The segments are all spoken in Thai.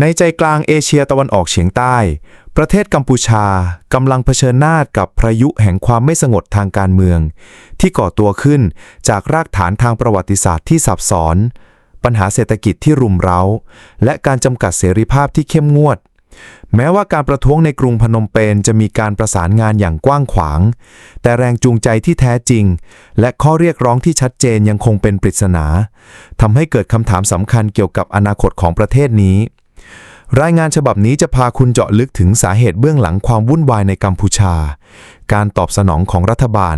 ในใจกลางเอเชียตะวันออกเฉียงใต้ ประเทศกัมพูชากำลังเผชิญหน้ากับพายุแห่งความไม่สงบทางการเมือง ที่ก่อตัวขึ้นจากรากฐานทางประวัติศาสตร์ที่ซับซ้อน ปัญหาเศรษฐกิจที่รุมเร้า และการจำกัดเสรีภาพที่เข้มงวด แม้ว่าการประท้วงในกรุงพนมเปญจะมีการประสานงานอย่างกว้างขวาง แต่แรงจูงใจที่แท้จริง และข้อเรียกร้องที่ชัดเจนยังคงเป็นปริศนาทำให้เกิดคำถามสำคัญเกี่ยวกับอนาคตของประเทศนี้ รายงานฉบับนี้จะพาคุณเจาะลึกถึงสาเหตุเบื้องหลังความวุ่นวายในกัมพูชา การตอบสนองของรัฐบาล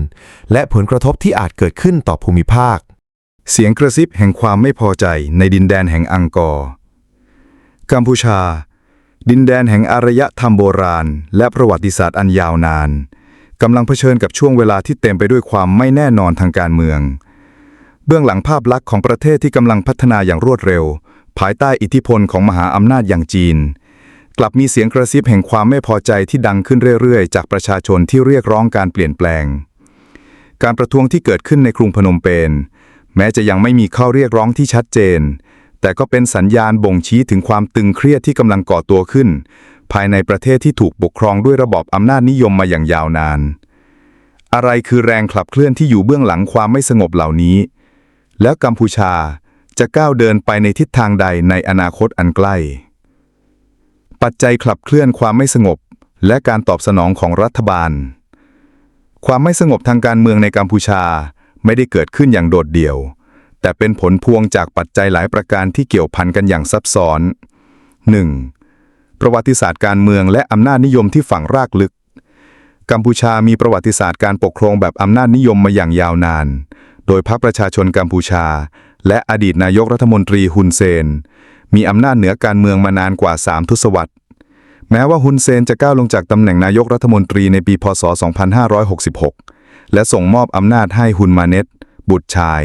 และผลกระทบที่อาจเกิดขึ้นต่อภูมิภาค เสียงกระซิบแห่งความไม่พอใจในดินแดนแห่งอังกอร์ กัมพูชา ดินแดนแห่งอารยธรรมโบราณ และประวัติศาสตร์อันยาวนานกำลังเผชิญกับช่วงเวลาที่เต็มไปด้วยความไม่แน่นอนทางการเมือง เบื้องหลังภาพลักษณ์ของประเทศที่กำลังพัฒนาอย่างรวดเร็ว ภายใต้อิทธิพลของมหาอำนาจอย่างจีน กลับมีเสียงกระซิบแห่งความไม่พอใจที่ดังขึ้นเรื่อยๆ จากประชาชนที่เรียกร้องการเปลี่ยนแปลง การประท้วงที่เกิดขึ้นในกรุงพนมเปญแม้จะยังไม่มีข้อเรียกร้องที่ชัดเจน แต่ก็เป็นสัญญาณบ่งชี้ถึงความตึงเครียดที่กำลังก่อตัวขึ้น ภายในประเทศที่ถูกปกครองด้วยระบอบอำนาจนิยมมาอย่างยาวนาน อะไรคือแรงขับเคลื่อนที่อยู่เบื้องหลังความไม่สงบเหล่านี้ แล้วกัมพูชา จะก้าวเดินไปในทิศทางใดในอนาคตอันใกล้ ปัจจัยขับเคลื่อนความไม่สงบ และการตอบสนองของรัฐบาล ความไม่สงบทางการเมืองในกัมพูชาไม่ได้เกิดขึ้นอย่างโดดเดี่ยว แต่เป็นผลพวงจากปัจจัยหลายประการที่เกี่ยวพันกันอย่างซับซ้อน 1. ประวัติศาสตร์การเมืองและอำนาจนิยมที่ฝังรากลึก กัมพูชามีประวัติศาสตร์การปกครองแบบอำนาจนิยมมาอย่างยาวนาน โดยพรรคประชาชนกัมพูชา และอดีตนายกรัฐมนตรีฮุนเซน มีอำนาจเหนือการเมืองมานานกว่า 3 ทศวรรษ แม้ว่าฮุนเซนจะก้าวลงจากตำแหน่งนายกรัฐมนตรีในปีพศ 2566 และส่งมอบอำนาจให้ฮุนมาเนตบุตรชาย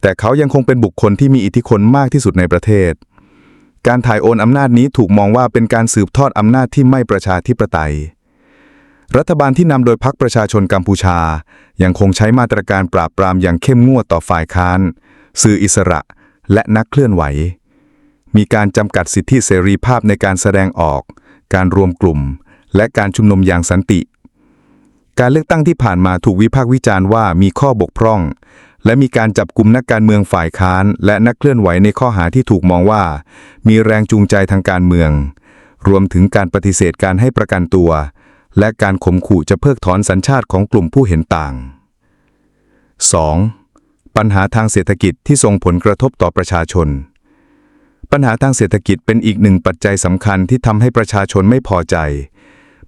แต่เขายังคงเป็นบุคคลที่มีอิทธิพลมากที่สุดในประเทศ การถ่ายโอนอำนาจนี้ถูกมองว่าเป็นการสืบทอดอำนาจที่ไม่ประชาธิปไตยรัฐบาลที่นำโดยพรรคประชาชนกัมพูชา ยังคงใช้มาตรการปราบปรามอย่างเข้มงวดต่อฝ่ายค้าน สื่ออิสระ และนักเคลื่อนไหว มีการจำกัดสิทธิเสรีภาพในการแสดงออก การรวมกลุ่ม และการชุมนุมอย่างสันติ การเลือกตั้งที่ผ่านมาถูกวิพากษ์วิจารณ์ว่ามีข้อบกพร่อง และมีการจับกลุ่มนักการเมืองฝ่ายค้าน และนักเคลื่อนไหวในข้อหาที่ถูกมองว่า มีแรงจูงใจทางการเมือง รวมถึงการปฏิเสธการให้ประกันตัว และการข่มขู่จะเพิกถอนสัญชาติของกลุ่มผู้เห็นต่าง 2. ปัญหาทางเศรษฐกิจที่ส่งผลกระทบต่อประชาชน ปัญหาทางเศรษฐกิจเป็นอีกหนึ่งปัจจัยสำคัญที่ทำให้ประชาชนไม่พอใจ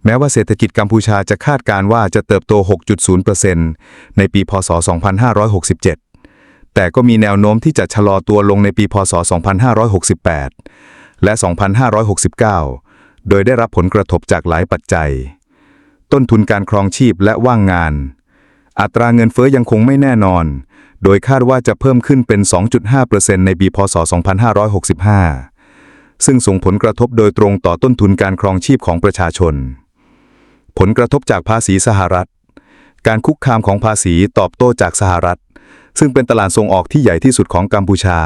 แม้ว่าเศรษฐกิจกัมพูชาจะคาดการณ์ว่าจะเติบโต 6.0%ในปี พศ 2567 แต่ก็มีแนวโน้มที่จะชะลอตัวลงในปี พศ 2568 และ 2569 โดยได้รับผลกระทบจากหลายปัจจัย ต้นทุนการครองชีพและว่างงาน อัตราเงินเฟ้อยังคงไม่แน่นอน โดยคาดว่าจะเพิ่มขึ้นเป็น 2.5%ในปีพศ 2565 ซึ่งส่งผลกระทบโดยตรงต่อต้นทุนการครองชีพของประชาชน ผลกระทบจากภาษีสหรัฐ การคุกคามของภาษีตอบโต้จากสหรัฐ ซึ่งเป็นตลาดส่งออกที่ใหญ่ที่สุดของกัมพูชา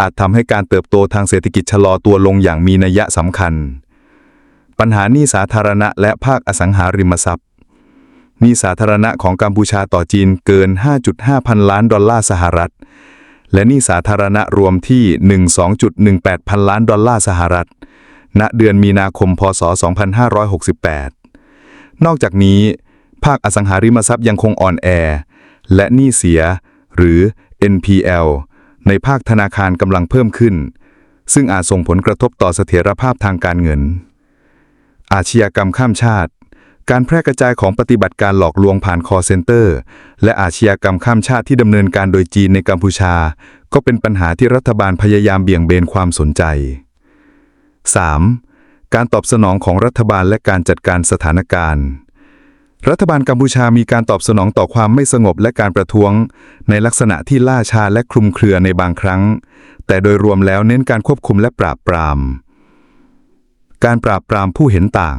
อาจทำให้การเติบโตทางเศรษฐกิจชะลอตัวลงอย่างมีนัยสำคัญ ปัญหาหนี้สาธารณะและภาคอสังหาริมทรัพย์ หนี้สาธารณะของกัมพูชาต่อจีนเกิน 5.5 พันล้านดอลลาร์สหรัฐ และหนี้สาธารณะรวมที่ 12.18 พันล้านดอลลาร์สหรัฐ ณ เดือนมีนาคม พศ 2568 นอกจากนี้ ภาคอสังหาริมทรัพย์ยังคงอ่อนแอ และหนี้เสีย หรือ NPL ในภาคธนาคารกำลังเพิ่มขึ้น ซึ่งอาจส่งผลกระทบต่อเสถียรภาพทางการเงิน อาชญากรรมข้ามชาติ การแพร่กระจายของปฏิบัติการหลอกลวงผ่านคอเซ็นเตอร์ และอาชญากรรมข้ามชาติที่ดำเนินการโดยจีนในกัมพูชา ก็เป็นปัญหาที่รัฐบาลพยายามเบี่ยงเบนความสนใจ 3. การตอบสนองของรัฐบาลและการจัดการสถานการณ์ รัฐบาลกัมพูชามีการตอบสนองต่อความไม่สงบและการประท้วง ในลักษณะที่ล่าช้าและคลุมเครือในบางครั้ง แต่โดยรวมแล้วเน้นการควบคุมและปราบปราม การปราบปรามผู้เห็นต่าง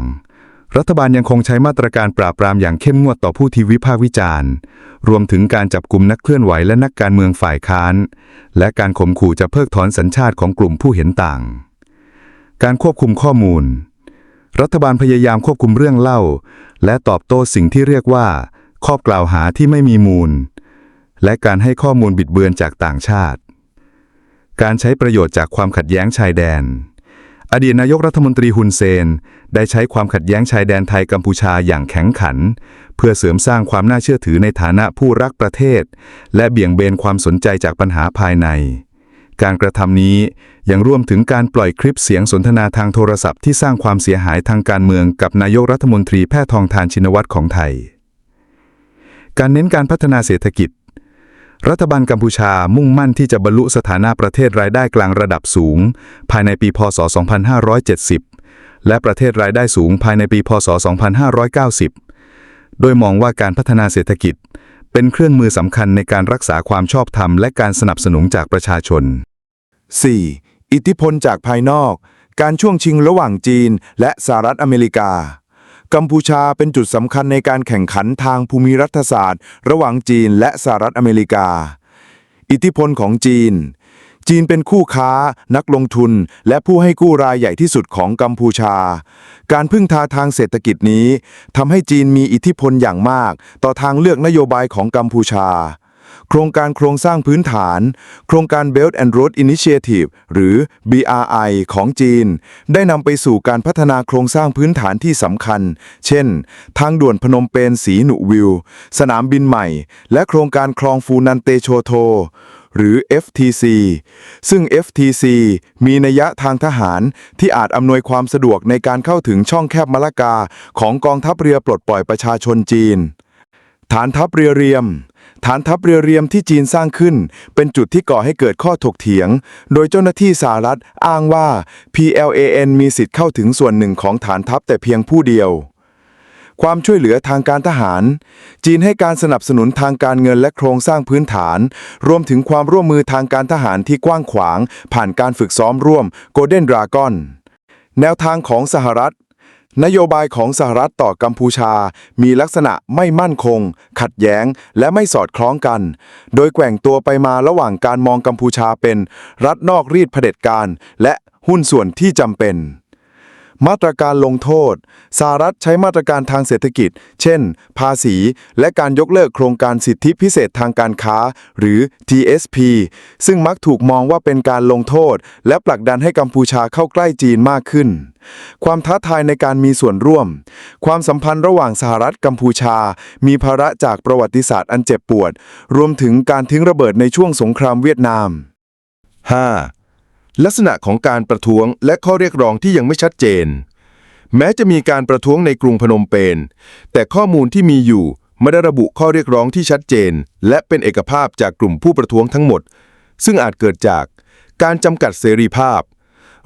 รัฐบาลยังคงใช้มาตรการปราบปรามอย่างเข้มงวดต่อผู้ที่วิพากษ์วิจารณ์ รวมถึงการจับกลุ่มนักเคลื่อนไหวและนักการเมืองฝ่ายค้าน และการข่มขู่จะเพิกถอนสัญชาติของกลุ่มผู้เห็นต่าง การควบคุมข้อมูล รัฐบาลพยายามควบคุมเรื่องเล่า และตอบโต้สิ่งที่เรียกว่า ข้อกล่าวหาที่ไม่มีมูล และการให้ข้อมูลบิดเบือนจากต่างชาติ การใช้ประโยชน์จากความขัดแย้งชายแดน อดีตนายกรัฐมนตรีฮุนเซน ได้ใช้ความขัดแย้งชายแดนไทยกัมพูชาอย่างแข็งขัน เพื่อเสริมสร้างความน่าเชื่อถือในฐานะผู้รักประเทศ และเบี่ยงเบนความสนใจจากปัญหาภายใน การกระทำนี้ยังรวมถึงการปล่อยคลิปเสียงสนทนาทางโทรศัพท์ที่สร้างความเสียหายทางการเมืองกับนายกรัฐมนตรีแพทองทานชินวัตรของไทย การเน้นการพัฒนาเศรษฐกิจ รัฐบาลกัมพูชามุ่งมั่นที่จะบรรลุสถานะประเทศรายได้กลางระดับสูง ภายในปีพศ 2570 และประเทศรายได้สูงภายในปีพศ 2590 โดยมองว่าการพัฒนาเศรษฐกิจ เป็นเครื่องมือสำคัญในการรักษาความชอบธรรมและการสนับสนุนจากประชาชน 4. อิทธิพลจากภายนอก การช่วงชิงระหว่างจีนและสหรัฐอเมริกา กัมพูชาเป็นจุดสำคัญในการแข่งขันทางภูมิรัฐศาสตร์ ระหว่างจีนและสหรัฐอเมริกา อิทธิพลของจีน จีนเป็นคู่ค้า นักลงทุน และผู้ให้กู้รายใหญ่ที่สุดของกัมพูชา การพึ่งพาทางเศรษฐกิจนี้ทำให้จีนมีอิทธิพลอย่างมาก ต่อทางเลือกนโยบายของกัมพูชา โครงการโครงสร้างพื้นฐาน โครงการ Belt and Road Initiative หรือ BRI ของจีน ได้นำไปสู่การพัฒนาโครงสร้างพื้นฐานที่สำคัญ เช่น ทางด่วนพนมเปญสีหนุวิว สนามบินใหม่ และโครงการคลองฟูนันเตโชโทหรือ FTC ซึ่ง FTC มีนัยยะทางทหารที่อาจอำนวยความสะดวกในการเข้าถึงช่องแคบมะละกาของกองทัพเรือปลดปล่อยประชาชนจีน ฐานทัพเรือเรียม ฐานทัพเรือเรียมที่จีนสร้างขึ้น เป็นจุดที่ก่อให้เกิดข้อถกเถียง โดยเจ้าหน้าที่สหรัฐอ้างว่า PLAN มีสิทธิ์เข้าถึงส่วนหนึ่งของฐานทัพแต่เพียงผู้เดียว ความช่วยเหลือทางการทหาร จีนให้การสนับสนุนทางการเงินและโครงสร้างพื้นฐาน รวมถึงความร่วมมือทางการทหารที่กว้างขวาง ผ่านการฝึกซ้อมร่วม Golden Dragon แนวทางของสหรัฐ นโยบายของสหรัฐต่อกัมพูชา มีลักษณะไม่มั่นคง ขัดแย้ง และไม่สอดคล้องกัน โดยแกว่งตัวไปมาระหว่างการมองกัมพูชาเป็น รัฐนอกรีดเผด็จการ และหุ้นส่วนที่จำเป็น มาตรการลงโทษสหรัฐใช้มาตรการทางเศรษฐกิจ เช่น ภาษี และการยกเลิกโครงการสิทธิพิเศษทางการค้า หรือ TSP ซึ่งมักถูกมองว่าเป็นการลงโทษ และผลักดันให้กัมพูชาเข้าใกล้จีนมากขึ้น ความท้าทายในการมีส่วนร่วม ความสัมพันธ์ระหว่างสหรัฐกัมพูชา มีภาระจากประวัติศาสตร์อันเจ็บปวด รวมถึงการทิ้งระเบิดในช่วงสงครามเวียดนาม 5. ลักษณะของการประท้วงและข้อเรียกร้องที่ยังไม่ชัดเจน แม้จะมีการประท้วงในกรุงพนมเปญแต่ข้อมูลที่มีอยู่ไม่ได้ระบุข้อเรียกร้องที่ชัดเจน และเป็นเอกภาพจากกลุ่มผู้ประท้วงทั้งหมด ซึ่งอาจเกิดจากการจำกัดเสรีภาพ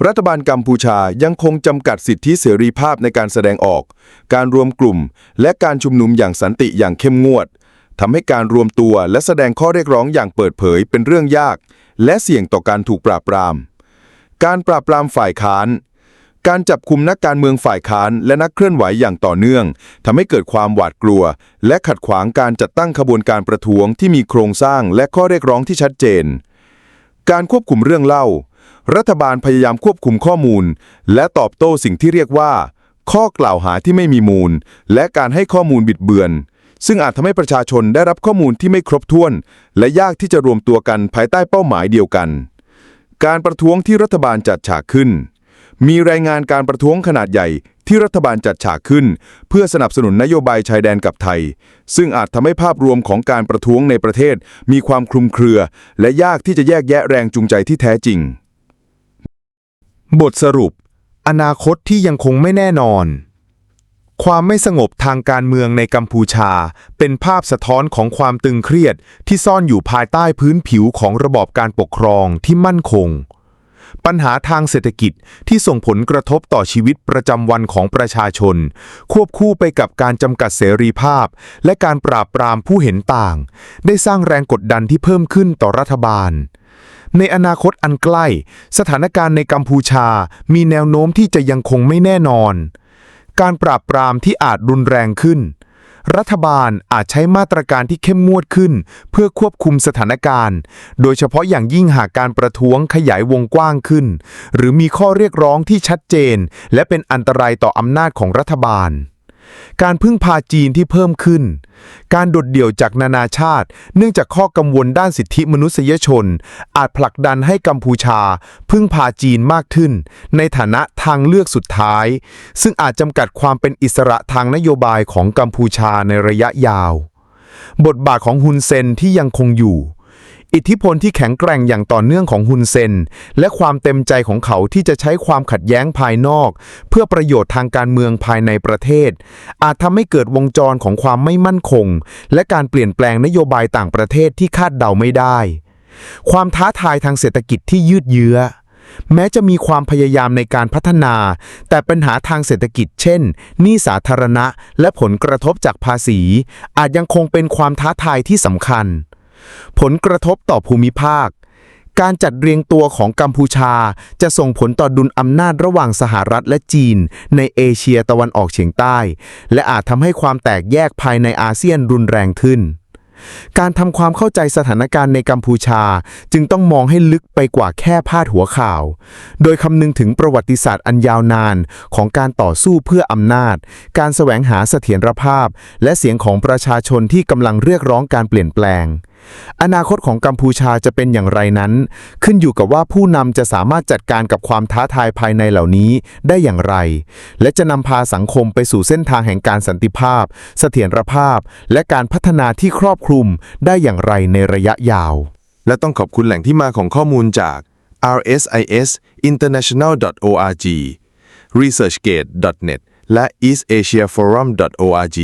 รัฐบาลกัมพูชายังคงจำกัดสิทธิเสรีภาพในการแสดงออก การรวมกลุ่ม และการชุมนุมอย่างสันติอย่างเข้มงวดทำให้การรวมตัวและแสดงข้อเรียกร้องอย่างเปิดเผยเป็นเรื่องยาก และเสี่ยงต่อการถูกปราบปราม การปราบปรามฝ่ายค้าน การจับคุมนักการเมืองฝ่ายค้านและนักเคลื่อนไหวอย่างต่อเนื่องทำให้เกิดความหวาดกลัว และขัดขวางการจัดตั้งขบวนการประท้วงที่มีโครงสร้างและข้อเรียกร้องที่ชัดเจน การควบคุมเรื่องเล่า รัฐบาลพยายามควบคุมข้อมูล และตอบโต้สิ่งที่เรียกว่า ข้อกล่าวหาที่ไม่มีมูล และการให้ข้อมูลบิดเบือน ซึ่งอาจทำให้ประชาชนได้รับข้อมูลที่ไม่ครบถ้วน และยากที่จะรวมตัวกันภายใต้เป้าหมายเดียวกัน การประท้วงที่รัฐบาลจัดฉากขึ้น มีรายงานการประท้วงขนาดใหญ่ที่รัฐบาลจัดฉากขึ้น เพื่อสนับสนุนนโยบายชายแดนกับไทย ซึ่งอาจทำให้ภาพรวมของการประท้วงในประเทศ มีความคลุมเครือ และยากที่จะแยกแยะแรงจูงใจที่แท้จริง บทสรุป อนาคตที่ยังคงไม่แน่นอน ความไม่สงบทางการเมืองในกัมพูชา เป็นภาพสะท้อนของความตึงเครียดที่ซ่อนอยู่ภายใต้พื้นผิวของระบอบการปกครองที่มั่นคง ปัญหาทางเศรษฐกิจที่ส่งผลกระทบต่อชีวิตประจำวันของประชาชน ควบคู่ไปกับการจำกัดเสรีภาพ และการปราบปรามผู้เห็นต่าง ได้สร้างแรงกดดันที่เพิ่มขึ้นต่อรัฐบาลในอนาคตอันใกล้ สถานการณ์ในกัมพูชามีแนวโน้มที่จะยังคงไม่แน่นอน การปราบปรามที่อาจรุนแรงขึ้น รัฐบาลอาจใช้มาตรการที่เข้มงวดขึ้น เพื่อควบคุมสถานการณ์ โดยเฉพาะอย่างยิ่งหากการประท้วงขยายวงกว้างขึ้น หรือมีข้อเรียกร้องที่ชัดเจน และเป็นอันตรายต่ออำนาจของรัฐบาล การพึ่งพาจีนที่เพิ่มขึ้น การโดดเดี่ยวจากนานาชาติ เนื่องจากข้อกังวลด้านสิทธิมนุษยชน อาจผลักดันให้กัมพูชา พึ่งพาจีนมากขึ้น ในฐานะทางเลือกสุดท้าย ซึ่งอาจจำกัดความเป็นอิสระทางนโยบายของกัมพูชาในระยะยาว บทบาทของฮุนเซนที่ยังคงอยู่ อิทธิพลที่แข็งแกร่งอย่างต่อเนื่องของฮุนเซน และความเต็มใจของเขาที่จะใช้ความขัดแย้งภายนอก เพื่อประโยชน์ทางการเมืองภายในประเทศ อาจทำให้เกิดวงจรของความไม่มั่นคง และการเปลี่ยนแปลงนโยบายต่างประเทศที่คาดเดาไม่ได้ ความท้าทายทางเศรษฐกิจที่ยืดเยื้อแม้จะมีความพยายามในการพัฒนา แต่ปัญหาทางเศรษฐกิจเช่น หนี้สาธารณะ และผลกระทบจากภาษี อาจยังคงเป็นความท้าทายที่สำคัญ ผลกระทบต่อภูมิภาค การจัดเรียงตัวของกัมพูชาจะส่งผลต่อดุลอำนาจระหว่างสหรัฐและจีน ในเอเชียตะวันออกเฉียงใต้ และอาจทำให้ความแตกแยกภายในอาเซียนรุนแรงขึ้นการทำความเข้าใจสถานการณ์ในกัมพูชาจึงต้องมองให้ลึกไปกว่าแค่พาดหัวข่าว โดยคำนึงถึงประวัติศาสตร์อันยาวนานของการต่อสู้เพื่ออำนาจ การแสวงหาเสถียรภาพ และเสียงของประชาชนที่กำลังเรียกร้องการเปลี่ยนแปลง อนาคตของกัมพูชาจะเป็นอย่างไรนั้น ขึ้นอยู่กับว่าผู้นำจะสามารถจัดการกับความท้าทายภายในเหล่านี้ได้อย่างไร และจะนำพาสังคมไปสู่เส้นทางแห่งการสันติภาพ เสถียรภาพ และการพัฒนาที่ครอบคลุมได้อย่างไรในระยะยาว และต้องขอบคุณแหล่งที่มาของข้อมูลจาก rsis international.org researchgate.net และ eastasiaforum.org